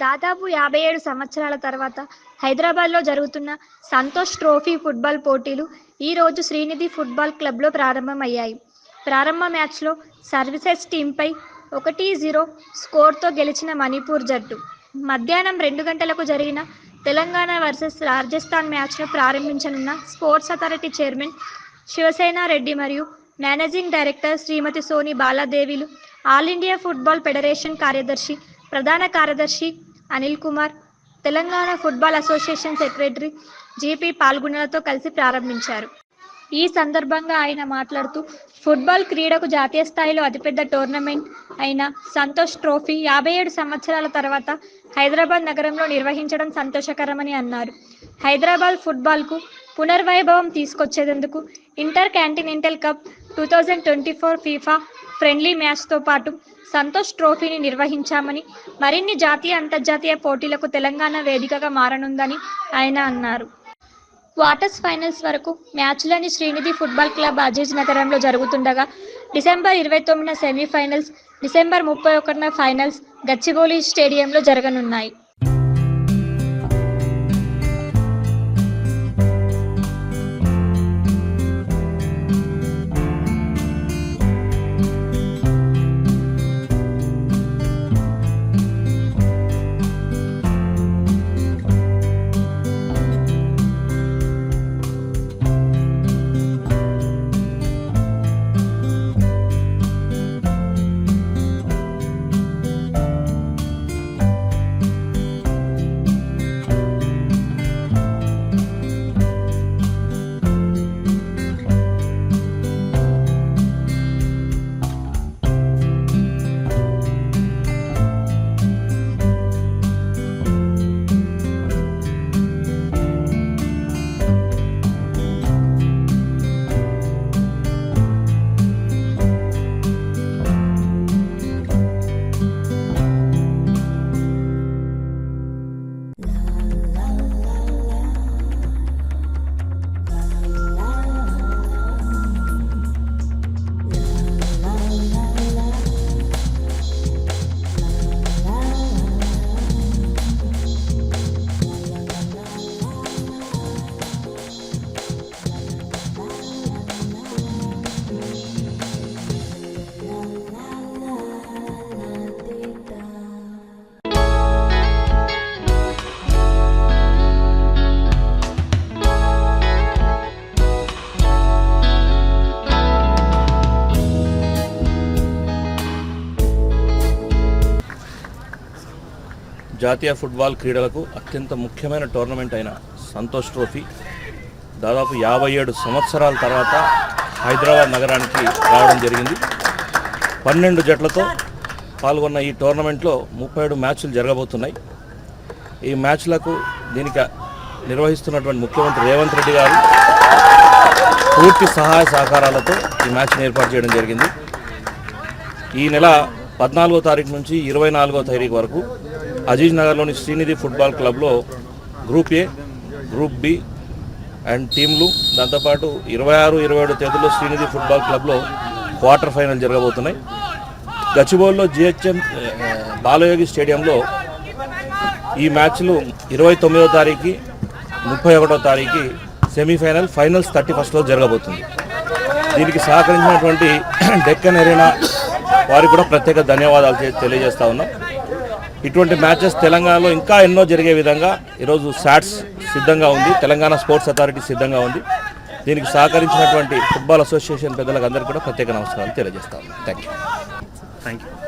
దాదాపు యాభై ఏడు సంవత్సరాల తర్వాత హైదరాబాద్లో జరుగుతున్న సంతోష్ ట్రోఫీ ఫుట్బాల్ పోటీలు ఈరోజు శ్రీనిధి ఫుట్బాల్ క్లబ్లో ప్రారంభమయ్యాయి. ప్రారంభ మ్యాచ్లో సర్వీసెస్ టీంపై ఒకటి జీరో స్కోర్తో గెలిచిన మణిపూర్ జట్టు. మధ్యాహ్నం రెండు గంటలకు జరిగిన తెలంగాణ వర్సెస్ రాజస్థాన్ మ్యాచ్ను ప్రారంభించనున్న sports authority chairman Shivasena Reddy మరియు మేనేజింగ్ డైరెక్టర్ శ్రీమతి సోని బాలాదేవిలు ఆల్ ఇండియా ఫుట్బాల్ ఫెడరేషన్ కార్యదర్శి ప్రధాన కార్యదర్శి Anil Kumar Telangana football association secretary GP పాల్గొనలతో కలిసి ప్రారంభించారు. ఈ సందర్భంగా ఆయన మాట్లాడుతూ ఫుట్బాల్ క్రీడకు జాతీయ స్థాయిలో అతిపెద్ద టోర్నమెంట్ అయిన సంతోష్ ట్రోఫీ యాభై ఏడు సంవత్సరాల తర్వాత హైదరాబాద్ నగరంలో నిర్వహించడం సంతోషకరమని అన్నారు. హైదరాబాద్ ఫుట్బాల్కు పునర్వైభవం తీసుకొచ్చేందుకు intercontinental cup two thousand twenty four FIFA friendly మ్యాచ్తో పాటు సంతోష్ ట్రోఫీని నిర్వహించామని మరిన్ని జాతీయ అంతర్జాతీయ పోటీలకు తెలంగాణ వేదికగా మారనుందని ఆయన అన్నారు. క్వార్టర్స్ ఫైనల్స్ వరకు మ్యాచ్లని శ్రీనిధి ఫుట్బాల్ క్లబ్ అజీజ్ నగరంలో జరుగుతుండగా డిసెంబర్ ఇరవై తొమ్మిదిన సెమీఫైనల్స్ డిసెంబర్ ముప్పై ఒకటిన ఫైనల్స్ గచ్చిబౌలి స్టేడియంలో జరగనున్నాయి. జాతీయ ఫుట్బాల్ క్రీడలకు అత్యంత ముఖ్యమైన టోర్నమెంట్ అయిన సంతోష్ ట్రోఫీ. దాదాపు యాభై ఏడు సంవత్సరాల తర్వాత హైదరాబాద్ నగరానికి రావడం జరిగింది. పన్నెండు జట్లతో పాల్గొన్న ఈ టోర్నమెంట్లో ముప్పై ఏడు మ్యాచ్లు జరగబోతున్నాయి. ఈ మ్యాచ్లకు దీనికి నిర్వహిస్తున్నటువంటి ముఖ్యమంత్రి రేవంత్ రెడ్డి గారు పూర్తి సహాయ సహకారాలతో ఈ మ్యాచ్ని ఏర్పాటు చేయడం జరిగింది. ఈ నెల పద్నాలుగో తారీఖు నుంచి ఇరవై నాలుగో తారీఖు వరకు అజీజ్ నగర్లోని శ్రీనిధి ఫుట్బాల్ క్లబ్లో group A group B and టీంలు. దాంతోపాటు ఇరవై ఆరు ఇరవై ఏడు తేదీలో శ్రీనిధి ఫుట్బాల్ క్లబ్లో క్వార్టర్ ఫైనల్ జరగబోతున్నాయి. గచ్చిబౌల్లో జిహెచ్ఎం బాలయోగి స్టేడియంలో ఈ మ్యాచ్లు ఇరవై తొమ్మిదో తారీఖు ముప్పై ఒకటో తారీఖు సెమీఫైనల్ ఫైనల్స్ థర్టీ ఫస్ట్లో జరగబోతుంది. దీనికి సహకరించినటువంటి డెక్కన్ ఎరీనా వారికి కూడా ప్రత్యేక ధన్యవాదాలు తెలియజేస్తా ఉన్నాం. ఇటువంటి మ్యాచెస్ తెలంగాణలో ఇంకా ఎన్నో జరిగే విధంగా ఈరోజు శాట్స్ సిద్ధంగా ఉంది. తెలంగాణ స్పోర్ట్స్ అథారిటీ సిద్ధంగా ఉంది. దీనికి సహకరించినటువంటి ఫుట్బాల్ అసోసియేషన్ పెద్దలకు అందరికీ కూడా ప్రత్యేక నమస్కారాలు తెలియజేస్తాము థ్యాంక్ యూ థ్యాంక్ యూ